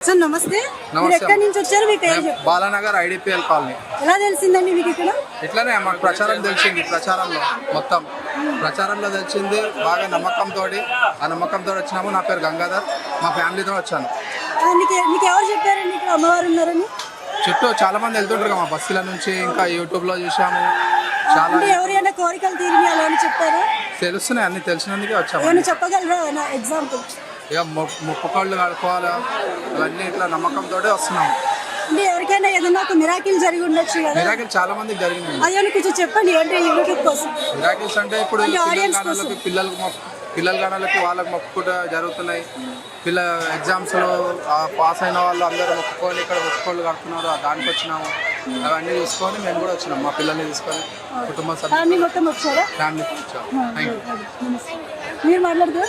Sir నమస్తే. మీరు ఎక్కడి నుంచి వచ్చారు? Balanagar IDPL colony. ఎలా తెలిసిందండి మీకు ఇక్కడ? ఇట్లానే మాకు ప్రచారం తెలిసింది ప్రచారంలో మొత్తం. ప్రచారంలో తెలిసింది బాగా నమ్మకంతో ఆ నమ్మకంతో వచ్చినాము. నా పేరు గంగాధర్ మా ఫ్యామిలీతో వచ్చాను. ఆ, మీకు మీకు ఎవరు చెప్పారండి ఇక్కడ అమ్మవారు ఉన్నారని? చుట్టూ చాలా మంది వెళ్తుంటారు మా బస్సుల నుంచి ఇంకా యూట్యూబ్లో చూసాము. చాలా అంటే ఎవరైనా కోరికలు తీరిని అలా అని చెప్పారా? తెలుస్తున్నాయి అన్ని తెలిసినందుకే వచ్చాము ఏమైనా చెప్పగలరా? ఎగ్జాంపుల్ ఇక మొ- మొక్కుకోళ్ళు కడుకోవాలా ఇవన్నీ ఇట్లా నమ్మకంతో వస్తున్నాము అంటే ఎవరికైనా ఏదైనా ఒక మిరాకిల్ జరిగి ఉండొచ్చు కదా. మిరాకిల్ చాలా మందికి జరిగినాయి అదేమైనా కొంచెం చెప్పండి అంటే యూట్యూబ్ కోసం? మిరాకిల్స్ అంటే ఇప్పుడు పిల్లలకు మొక్కు పిల్లల గానాలకి వాళ్ళకి మొక్కుకుంటూ జరుగుతున్నాయి. పిల్ల ఎగ్జామ్స్లో పాస్ అయిన వాళ్ళు అందరూ మొక్కుకొని ఇక్కడ మొక్కుకోళ్ళు కడుతున్నారు దానికి వచ్చినాము. అవన్నీ చూసుకొని మేము కూడా వచ్చినాం మా పిల్లల్ని తీసుకొని కుటుంబ సభ్యులు. ఫ్యామిలీ వచ్చాము థ్యాంక్ యూ. మీరు మాట్లాడుతూ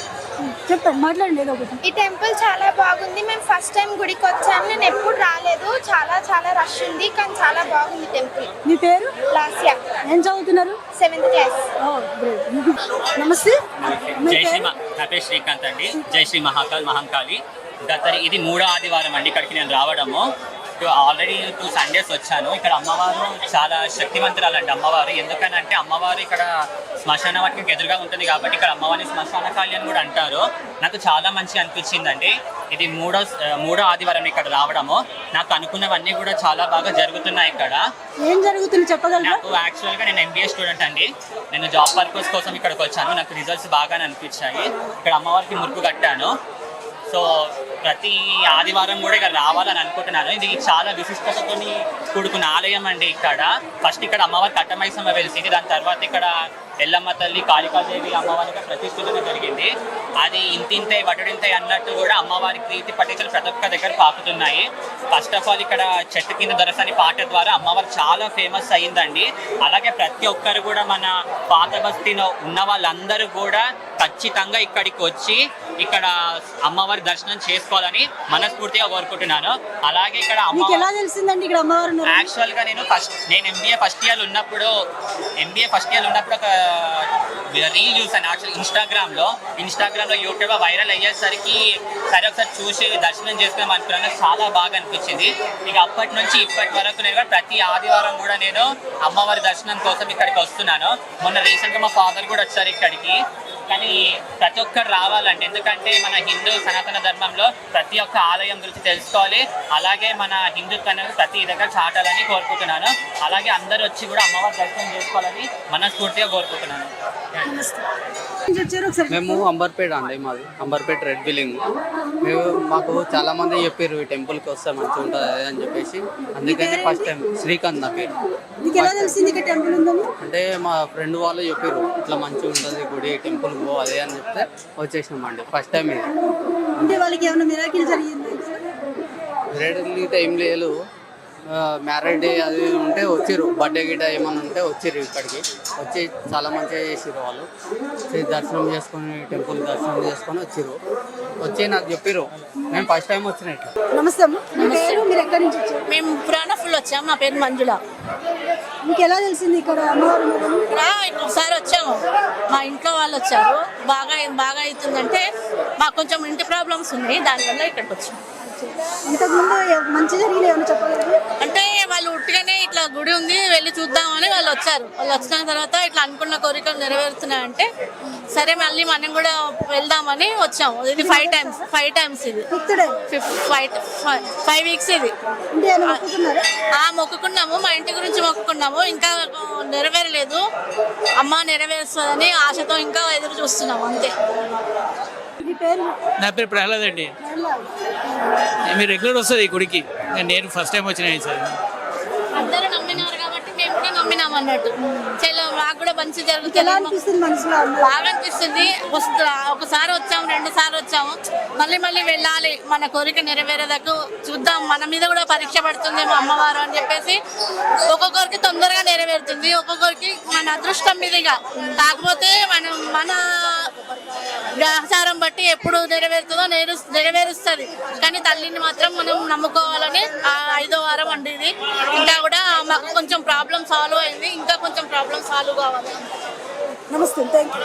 చెప్పండి మాట్లాడండి ఏదో ఒకటి. ఈ టెంపుల్ చాలా బాగుంది. మేము ఫస్ట్ టైం గుడికి వచ్చాము నేను ఎప్పుడు రాలేదు. చాలా చాలా రష్ ఉంది కానీ చాలా బాగుంది టెంపుల్. మీ పేరు? లాస్యా. ఏం చదువుతున్నారు? Seventh class. ఓ. నమస్తే. మీ జై శ్రీ పేరు? మ- నా పేరు శ్రీకాంత్ అండి. జై శ్రీ మహాకాల్ మహంకాళి. గత ఇది మూడో ఆదివారం అండి. ఇక్కడికి నేను రావడము. ఆల్రెడీ టూ సండేస్ వచ్చాను. ఇక్కడ అమ్మవారు చాలా శక్తివంతురాలండి అమ్మవారు. ఎందుకనంటే అమ్మవారు ఇక్కడ శ్మశాన వాటికి ఎదురుగా ఉంటుంది కాబట్టి ఇక్కడ అమ్మవారిని శ్మశాన కాళి అని కూడా అంటారు. నాకు చాలా మంచిగా అనిపించిందండి. ఇది మూడో మూడో ఆదివారం ఇక్కడ రావడము. నాకు అనుకున్నవన్నీ కూడా చాలా బాగా జరుగుతున్నాయి ఇక్కడ. ఏం జరుగుతుంది చెప్పగలరా? నాకు యాక్చువల్గా నేను ఎంబీఏ స్టూడెంట్ అండి. నేను జాబ్ పర్పస్ కోసం ఇక్కడికి వచ్చాను. నాకు రిజల్ట్స్ బాగానే అనిపించాయి. ఇక్కడ అమ్మవారికి మురుగు కట్టాను. సో ప్రతి ఆదివారం కూడా ఇక్కడ రావాలని అనుకుంటున్నాను. ఇది చాలా విశిష్టతతో కూడుకున్న ఆలయం అండి ఇక్కడ. ఫస్ట్ ఇక్కడ అమ్మవారి కట్టమైసమ్మ వెలిసింది దాని తర్వాత ఇక్కడ ఎల్లమ్మ తల్లి కాళికాదేవి అమ్మవారికి ప్రతిష్ఠించడం జరిగింది. అది ఇంతింతే వటుడింతే అన్నట్టు కూడా అమ్మవారి ప్రీతి పట్టికలు ప్రతి ఒక్క దగ్గర పాకుతున్నాయి. ఫస్ట్ ఆఫ్ ఆల్ ఇక్కడ చెట్టు కింద దొరసని పాట ద్వారా అమ్మవారు చాలా ఫేమస్ అయిందండి అలాగే ప్రతి ఒక్కరు కూడా మన పాత బస్తీలో ఉన్న వాళ్ళందరూ కూడా ఖచ్చితంగా ఇక్కడికి వచ్చి ఇక్కడ అమ్మవారి దర్శనం చేసుకోవాలని మనస్ఫూర్తిగా కోరుకుంటున్నాను. అలాగే ఇక్కడ మీకు ఎలా తెలిసిందండి ఇక్కడ అమ్మవారు యాక్చువల్గా నేను ఫస్ట్ నేను ఎంబీఏ ఫస్ట్ ఇయర్ ఉన్నప్పుడు ఎంబీఏ ఫస్ట్ ఇయర్ ఉన్నప్పుడు ఒక రీల్ చూసాను యాక్చువల్ ఇన్స్టాగ్రామ్లో ఇన్స్టాగ్రామ్లో యూట్యూబ్ వైరల్ అయ్యేసరికి సరే ఒకసారి చూసి దర్శనం చేసుకుందాం అనుకున్నాను. చాలా బాగా అనిపించింది. ఇక అప్పటి నుంచి ఇప్పటి వరకు నేను ప్రతి ఆదివారం కూడా నేను అమ్మవారి దర్శనం కోసం ఇక్కడికి వస్తున్నాను. మొన్న రీసెంట్గా మా ఫాదర్ కూడా వచ్చారు ఇక్కడికి. కానీ ప్రతి ఒక్కరు రావాలండి. ఎందుకంటే మన హిందూ సనాతన ధర్మంలో ప్రతి ఒక్క ఆలయం గురించి తెలుసుకోవాలి. అలాగే మన హిందుత్వాన్ని ప్రతి దగ్గర చాటాలని కోరుకుంటున్నాను. అలాగే అందరూ వచ్చి కూడా అమ్మవారి దర్శనం చేసుకోవాలని మనస్ఫూర్తిగా కోరుకుంటున్నాను. మేము అంబర్పేట అండి మాది. అంబర్పేట రెడ్ బిల్లింగ్ మేము మాకు చాలా మంది చెప్పారు ఈ టెంపుల్కి వస్తే మంచిగా ఉంటుంది అని చెప్పేసి. అందుకని ఫస్ట్ టైం శ్రీకాంత్ నా పేరు. అంటే మా ఫ్రెండ్ వాళ్ళు చెప్పారు ఇట్లా మంచిగా ఉంటుంది గుడి టెంపుల్ పో అదే అని చెప్తే వచ్చేసినాం అండి. ఫస్ట్ టైం ఇది. అంటే వాళ్ళకి ఏమైనా మిరాకిల్ జరిగింది రేట్ ఏం లేదు. మ్యారేజ్ డే అది ఉంటే వచ్చిర్రు. బర్త్డే గిట్ట ఏమైనా ఉంటే వచ్చిర్రు ఇక్కడికి. వచ్చి చాలా మంచిగా చేసిర్రు వాళ్ళు. దర్శనం చేసుకొని టెంపుల్ దర్శనం చేసుకొని వచ్చిర్రు. వచ్చి నాకు చెప్పిర్రు. నేను ఫస్ట్ టైం వచ్చిన ఇట్లా నమస్తే అమ్మ. మీ పేరు? మీరు ఎక్కడి నుంచి వచ్చారు? మేము పురాణ ఫుల్ వచ్చాము నా పేరు మంజుల. మీకు ఎలా తెలిసింది ఇక్కడ అమ్మవారు ఇక్కడ ఒకసారి వచ్చాము. మా ఇంట్లో వాళ్ళు వచ్చారు. బాగా బాగా అవుతుందంటే మాకు కొంచెం ఇంటి ప్రాబ్లమ్స్ ఉన్నాయి. దానివల్ల ఇక్కడికి వచ్చాము ఇంతకుముందు మంచి జరిగిన ఏమైనా చెప్పగలరు? అంటే వాళ్ళు ఉట్టిగానే ఇట్లా గుడి ఉంది వెళ్ళి చూద్దామని వాళ్ళు వచ్చారు. వాళ్ళు వచ్చిన తర్వాత ఇట్లా అనుకున్న కోరికలు నెరవేరుతున్నాయంటే సరే మళ్ళీ మనం కూడా వెళ్దామని వచ్చాము. ఇది ఫైవ్ టైమ్స్ ఫైవ్ టైమ్స్ ఇది. ఫిఫ్త్ ఫైవ్ ఫైవ్ వీక్స్ ఇది. మొక్కుకున్నాము. మా ఇంటి గురించి మొక్కుకున్నాము. ఇంకా నెరవేరలేదు. అమ్మ నెరవేరుస్తుందని ఆశతో ఇంకా ఎదురు చూస్తున్నాము అంతే. నా పేరు ప్రహ్లాద్. అండి మీరు రెగ్యులర్ వస్తుంది ఈ గుడికి? నేను ఫస్ట్ టైం వచ్చిన సార్ అందరూ నమ్మినారు కాబట్టి మేము కూడా నమ్మినాం అన్నట్టు. చలో మాకు కూడా మంచి ఎలా జరుగుతుంది అనిపిస్తుంది మనసులో? బాగా అనిపిస్తుంది. వస్తు ఒకసారి వచ్చాము రెండు సార్లు వచ్చాము. మళ్ళీ మళ్ళీ వెళ్ళాలి. మన కోరిక నెరవేరేదాకా చూద్దాం. మన మీద కూడా పరీక్ష పడుతుంది మా అమ్మవారు అని చెప్పేసి ఒక్కొక్కరికి తొందరగా నెరవేరుతుంది. ఒక్కొక్కరికి మన అదృష్టం మీదుగా కాకపోతే మనం మన గ్రహచారం బట్టి ఎప్పుడు నెరవేరుతుందో నెరవేరు నెరవేరుస్తుంది. కానీ తల్లిని మాత్రం మనం నమ్ముకోవాలని ఐదో వారం అండి ఇది ఇంకా కూడా మాకు కొంచెం ప్రాబ్లం సాల్వ్ అయింది. ఇంకా కొంచెం ప్రాబ్లం సాల్వ్ కావాలి. నమస్తే థ్యాంక్